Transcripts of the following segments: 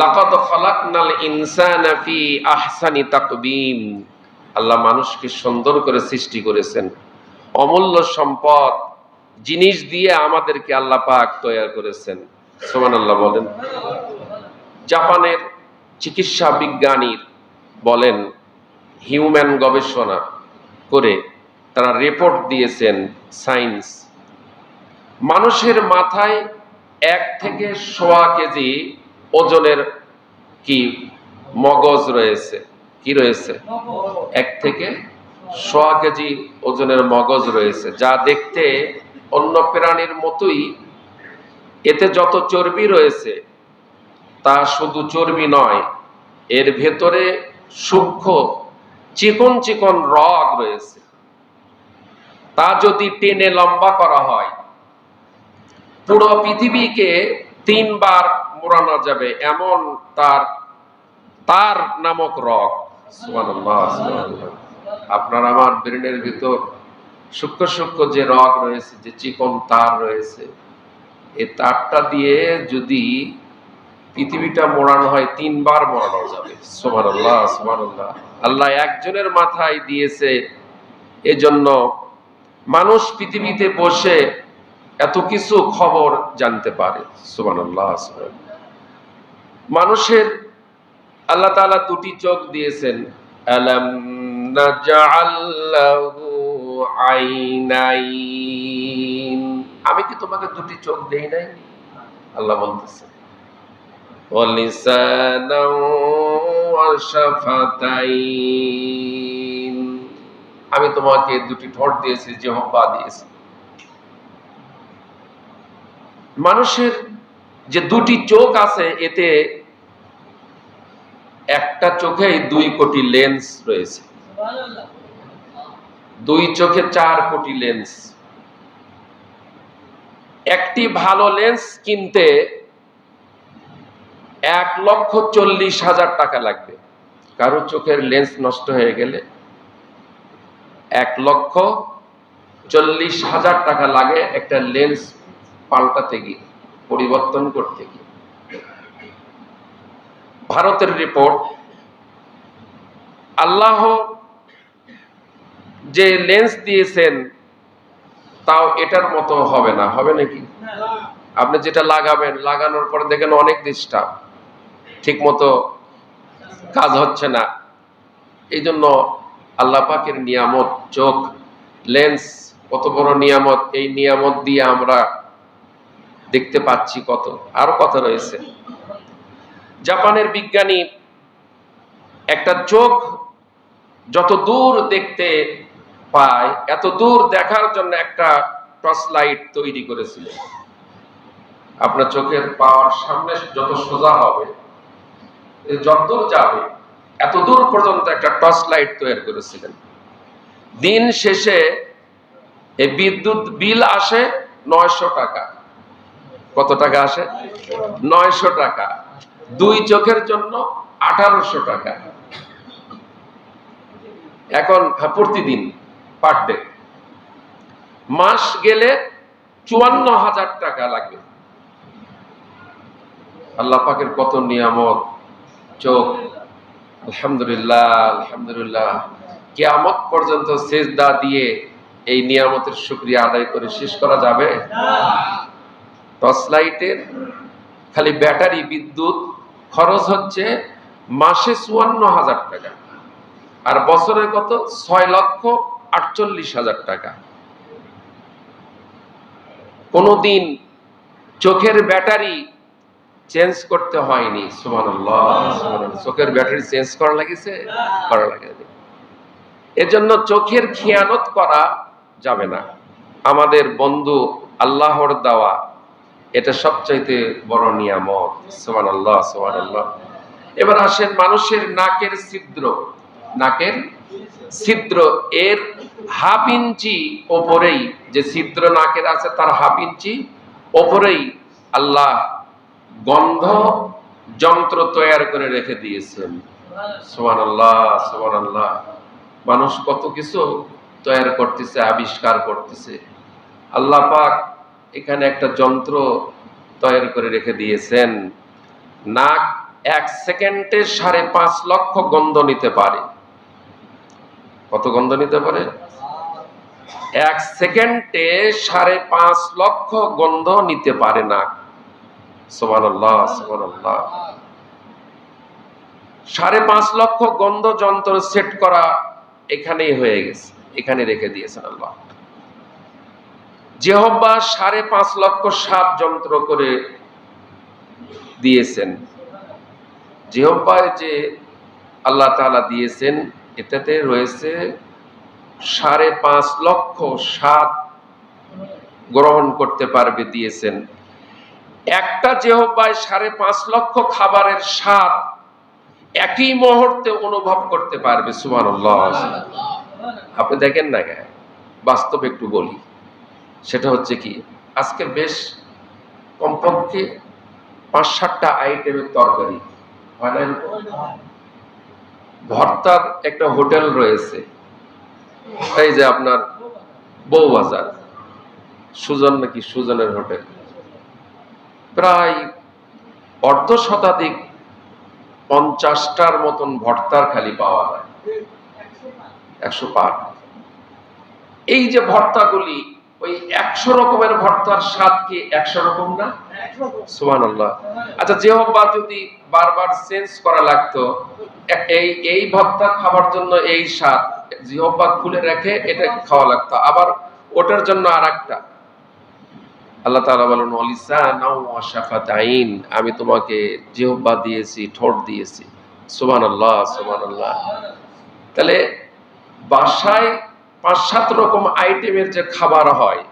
লাকাদ খালাকনাল ইনসানা ফি আহসানি তাকবীম। আল্লাহ মানুষকে সুন্দর করে সৃষ্টি করেছেন। অমূল্য সম্পদ, জিনিস দিয়ে আমাদেরকে আল্লাহ পাক তৈরি করেছেন। সুবহানাল্লাহ বলেন। জাপানের চিকিৎসা বিজ্ঞানীর বলেন, হিউম্যান গবেষণা করে তারা রিপোর্ট দিয়েছেন সায়েন্স মানুষের মাথায় এক থেকে সোয়া কেজি ওজনের কি মগজ রয়েছে? কি রয়েছে? এক থেকে সোয়া কেজি ওজনের মগজ রয়েছে। যা দেখতে অন্য প্রাণীর মতোই। এতে যত চর্বি রয়েছে, তা শুধু চর্বি নয়, এর ভেতরে সূক্ষ্ম চিকন চিকন রগ রয়েছে। তা যদি টেনে লম্বা করা হয়, পুরো পৃথিবীকে তিনবার মোড়ানো যাবে, এমন তার তার নামক সুবহানাল্লাহ। আপনার আমার ব্রেনের ভিতর সূক্ষ্ম সূক্ষ্ম যে রগ রয়েছে, যে চিকন তার রয়েছে এই তারটা দিয়ে যদি পৃথিবীটা মোড়ানো হয়, তিনবার মোড়ানো যাবে সুবহানাল্লাহ সুবহানাল্লাহ আল্লাহ আল্লাহ একজনের মাথায় দিয়েছে, এজন্য মানুষ পৃথিবীতে বসে এত কিছু খবর জানতে পারে সুবহানাল্লাহ সুবহানাল্লাহ। মানুষের আল্লাহ তাআলা দুটি চোখ দিয়েছেন। আলাম আমি কি তোমাকে দুটি চোখ দেই নাই? আল্লাহ বলতেছে আমি তোমাকে দুটি ঠোঁট দিয়েছি যে জিহ্বা দিয়েছি। মানুষের যে দুটি চোখ আছে, এতে একটা চোখেই দুই কোটি লেন্স রয়েছে। দুই চোখে চার কোটি লেন্স একটি ভালো লেন্স কিনতে এক লক্ষ চল্লিশ হাজার টাকা লাগবে। কারও চোখের লেন্স নষ্ট হয়ে গেলে এক লক্ষ চল্লিশ হাজার টাকা লাগে একটা লেন্স পাল্টাতে গিয়ে। পরিবর্তন করতে গিয়ে। ভারতের রিপোর্ট আল্লাহ যে লেন্স দিয়েছেন, তাও এটার মতো হবে না। হবে নাকি? আপনি যেটা লাগাবেন, লাগানোর পরে দেখেন অনেক ডিস্টার্ব ঠিক মতো কাজ হচ্ছে না। এই জন্য আল্লাহ পাকের নিয়ামত, চোখ লেন্স কত বড় নিয়ামত, এই নিয়ামত দিয়ে আমরা দেখতে পাচ্ছি কত, আরও কত রয়েছে। জাপানের বিজ্ঞানী একটা চোখ যত দূর দেখতে পায়, এত দূর দেখার জন্য একটা টর্চ লাইট তৈরি করেছিল। আপনার চোখের পাওয়ার সামনে যত সোজা হবে এ যত দূর যাবে, এত দূর পর্যন্ত একটা টর্চ লাইট তৈরি করেছিলেন। দিন শেষে এই বিদ্যুৎ বিল আসে নয়শো টাকা। কত টাকা আসে? নয়শো টাকা। দুই চোখের জন্য আঠারোশো টাকা। এখন প্রতিদিন পার ডে। মাস গেলে চুয়ান্ন হাজার টাকা লাগবে। আল্লাহ পাকের কত নিয়ামত। চোখ, আলহামদুলিল্লাহ আলহামদুলিল্লাহ। কিয়ামত পর্যন্ত সেজদা দিয়ে এই নিয়ামতের শুক্রিয়া আদায় করে শেষ করা যাবে? টর্চ লাইটের, খালি ব্যাটারি, বিদ্যুৎ, খরচ হচ্ছে মাসে চুয়ান্ন হাজার টাকা। আর বছরে কত? ছয় লক্ষ আটচল্লিশ হাজার টাকা। কোনোদিন চোখের ব্যাটারি চেঞ্জ করতে হয়নি, সুবহানাল্লাহ। চোখের ব্যাটারি চেঞ্জ করা লাগিছে? করা লাগে এজন্য চোখের খেয়ানত করা যাবে না। আমাদের বন্ধু আল্লাহর দেওয়া এটা সবচাইতে বড় নিয়ামত। সোমান আল্লাহ সোমান আল্লাহ এবার আসেন মানুষের নাকের ছিদ্র। নাকের ছিদ্র, এর হাফ ইঞ্চি ওপরেই যে ছিদ্র নাকের আছে, তার হাফ ইঞ্চি ওপরেই আল্লাহ গন্ধ যন্ত্র তৈরি করে রেখে দিয়েছেন। সোমান আল্লাহ সোমান আল্লাহ মানুষ কত কিছু তৈরি করতেছে, আবিষ্কার করতেছে। আল্লাহ পাক এখানে একটা যন্ত্র তৈরি করে রেখে দিয়েছেন। নাক এক সেকেন্ডে সাড়ে পাঁচ লক্ষ গন্ধ নিতে পারে। কত গন্ধ নিতে পারে? এক সেকেন্ডে সাড়ে পাঁচ লক্ষ গন্ধ নিতে পারে না সোমান আল্লাহ সাড়ে পাঁচ লক্ষ গন্ধ যন্ত্র সেট করা এখানেই হয়ে গেছে। এখানে রেখে দিয়েছেন আল্লাহ। জেহব্বা সাড়ে পাঁচ লক্ষ সাত যন্ত্র করে দিয়েছেন। জেহব্বায় যে আল্লাহ তাআলা দিয়েছেন, এটাতে রয়েছে সাড়ে পাঁচ লক্ষ সাত গ্রহণ করতে পারবে দিয়েছেন। একটা জেহব্বায় সাড়ে পাঁচ লক্ষ খাবারের স্বাদ একই মুহূর্তে অনুভব করতে পারবে সুমান আপনি দেখেন না কেন? বাস্তব একটু বলি। সেটা হচ্ছে কি, আজকে বেশ কমপক্ষে পাঁচ সাতটা আইটেমের তরকারি ভর্তার একটা হোটেল রয়েছে, এই যে আপনার বউবাজার, সুজন নাকি সুজনের হোটেল। প্রায় অর্ধ শতাধিক পঞ্চাশটার মতন ভর্তার খালি পাওয়া যায়, একশো পার এই যে ভর্তাগুলি ওই একশো রকমের ভর্তার স্বাদ কি একশো রকম না? সুমান আল্লাহ আচ্ছা যে হোক যদি বারবার চেঞ্জ করা লাগতো এই এই ভর্তা খাবার জন্য এই স্বাদ জিহব্বা খুলে রেখে এটা খাওয়া লাগতো। আবার ওটার জন্য আর একটা আল্লাহ তাআলা বলেন ওয়াশাফাতাইন আমি তোমাকে জিহব্বা দিয়েছি, ঠোঁট দিয়েছি। সুবহানাল্লাহ সুবহানাল্লাহ। তাহলে বাসায় পাঁচ সাত রকম আইটেমের যে খাবার হয়,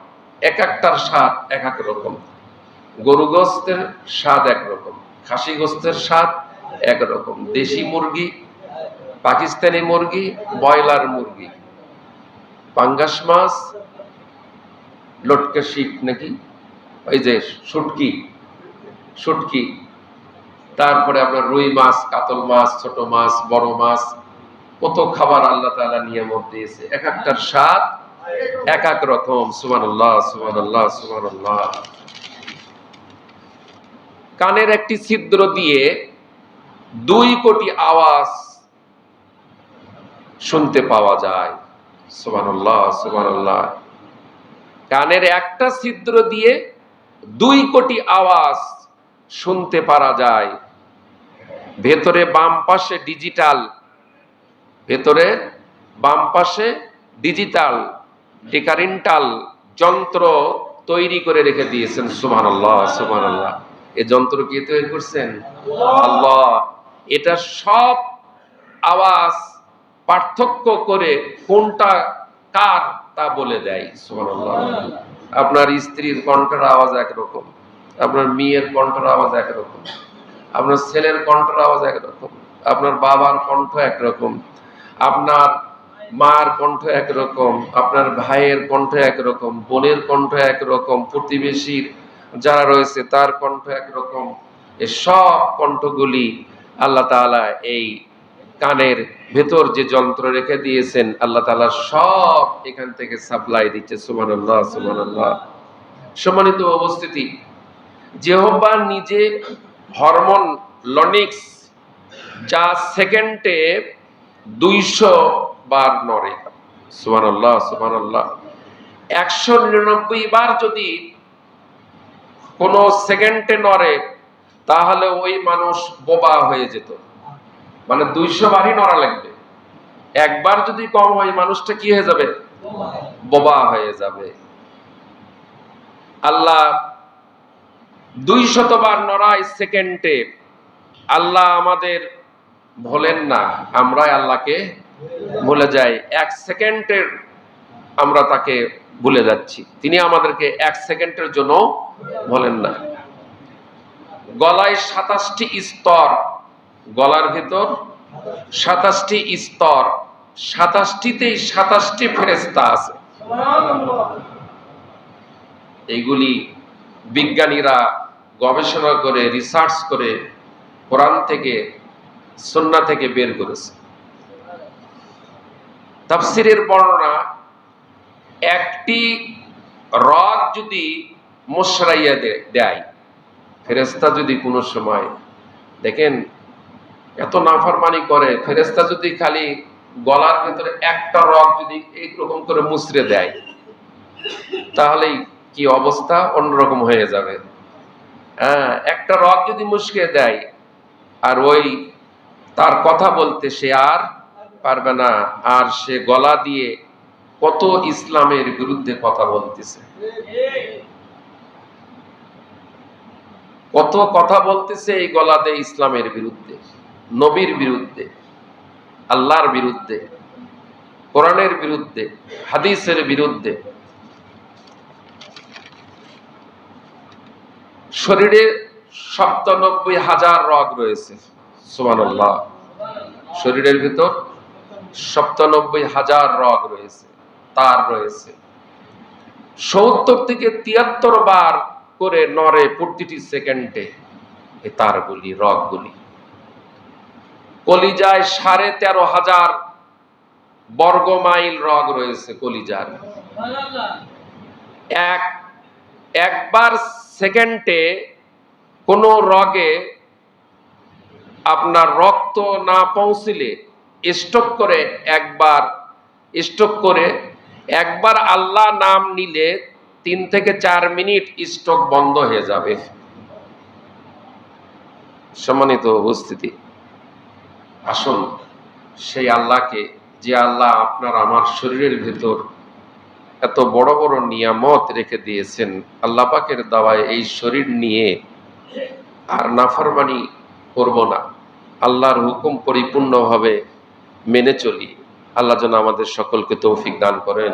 এক একটার স্বাদ এক এক রকম। গরু গোস্তের স্বাদ একরকম খাসি গোস্তের স্বাদ একরকম দেশি মুরগি, পাকিস্তানি মুরগি, ব্রয়লার মুরগি। পাঙ্গাস মাছ, লটকে শিক নাকি? ওই যে শুটকি শুটকি। তারপরে আপনার রুই মাছ, কাতল মাছ, ছোট মাছ, বড় মাছ কত খাবার আল্লাহ তালা নিয়ামত দিয়েছে? এক একটার স্বাদ, এক এক রকম। সুবহানাল্লাহ সুবহানাল্লাহ সুবহানাল্লাহ। কানের একটি ছিদ্র দিয়ে দুই কোটি আওয়াজ শুনতে পাওয়া যায়। সুবহানাল্লাহ সুবহানাল্লাহ। কানের একটা ছিদ্র দিয়ে দুই কোটি আওয়াজ শুনতে পারা যায়। ভেতরে বাম পাশে ডিজিটাল ভেতরে বাম পাশে ডিজিটাল ডিকারেন্টাল যন্ত্র তৈরি করে রেখে দিয়েছেন সুমান আল্লাহ সুমান আল্লাহ এই যন্ত্র কি তৈরি করছেন? আল্লাহ। এটা সব আওয়াজ, পার্থক্য করে কোনটা কার তা বলে দেয় আপনার স্ত্রীর কণ্ঠের আওয়াজ একরকম, আপনার মেয়ের কণ্ঠের আওয়াজ একরকম, আপনার ছেলের কণ্ঠের আওয়াজ একরকম, আপনার বাবার কণ্ঠ একরকম। আপনার মার কণ্ঠ একরকম, আপনার ভাইয়ের কণ্ঠ একরকম, বোনের কণ্ঠ একরকম, প্রতিবেশীর যারা রয়েছে তার কণ্ঠ একরকম এই সব কণ্ঠগুলি আল্লাহ তাআলা এই কানের ভেতর যে যন্ত্র রেখে দিয়েছেন, আল্লাহ তাআলা সব এখান থেকে সাপ্লাই দিচ্ছে, সুবহানাল্লাহ সুবহানাল্লাহ। সম্মানিত উপস্থিতি জেহব্বা নিজে হরমোন লনিক্স যা সেকেন্ডে দুইশো বার নড়ে। সুবহানাল্লাহ সুবহানাল্লাহ। একশো নিরানব্বই বার যদি কোনো সেকেন্ডে নড়ে, তাহলে ওই মানুষ বোবা হয়ে যেত। মানে দুইশো বারই নড়া লাগবে। একবার যদি কম হয়, মানুষটা কি হয়ে যাবে? বোবা হয়ে যাবে। আল্লাহ দুই শতবার নড়াই সেকেন্ডে। আল্লাহ আমাদের ভোলেন না, আমরাই আল্লাহকে ভুলে যাই। এক সেকেন্ডের আমরা তাকে ভুলে যাচ্ছি। তিনি আমাদেরকে এক সেকেন্ডের জন্য বলেন না। গলায় সাতাশটি স্তর, গলার ভিতর সাতাশটি স্তর, সাতাশটিতেই সাতাশটি ফেরেস্তা আছে। এইগুলি বিজ্ঞানীরা গবেষণা করে রিসার্চ করে, কোরআন থেকে সন্না থেকে বের করেছে। তাফসিরের বর্ণনা, একটি রগ যদি মশরাইয়া দেয় ফেরেস্তা যদি কোনো সময়, দেখেন, এত নাফরমানি করে ফেরেস্তা যদি খালি গলার ভিতরে একটা রক যদি এইরকম করে মুচড়ে দেয়, তাহলেই কি অবস্থা? অন্যরকম হয়ে যাবে। হ্যাঁ একটা রক যদি মুচকে দেয়, আর ওই তার কথা বলতে সে আর পারবে না। আর সে গলা দিয়ে কত ইসলামের বিরুদ্ধে কথা বলতেছে। কত কথা বলতেছে এই গলাতে ইসলামের বিরুদ্ধে, নবীর বিরুদ্ধে, আল্লাহর বিরুদ্ধে, কোরআনের বিরুদ্ধে, হাদিসের বিরুদ্ধে। শরীরে সপ্তানব্বই হাজার রগ রয়েছে, সুবহানাল্লাহ। শরীরের ভিতর সপ্তানব্বই হাজার রগ রয়েছে, তার রয়েছে। সত্তর থেকে তিয়াত্তর বার করে নরে প্রতিটি সেকেন্ডে এই তারগুলি, রগগুলি। কলিজায় সাড়ে তেরো হাজার বর্গ মাইল রগ রয়েছে কলিজার। এক, একবার সেকেন্ডে কোনো রগে আপনার রক্ত না পৌঁছিলে স্টক করে একবার, স্টক করে একবার আল্লাহ নাম নিলে তিন থেকে চার মিনিট স্টক বন্ধ হয়ে যাবে। সম্মানিত উপস্থিতি, আসুন সেই আল্লাহকে, যে আল্লাহ আপনার আমার শরীরের ভেতর এত বড় বড় নিয়ামত রেখে দিয়েছেন, আল্লাহ পাকের দাওয়ায় এই শরীর নিয়ে আর নাফরমানি করব না। আল্লাহর হুকুম পরিপূর্ণভাবে মেনে চলি। আল্লাহ যেন আমাদের সকলকে তৌফিক দান করেন।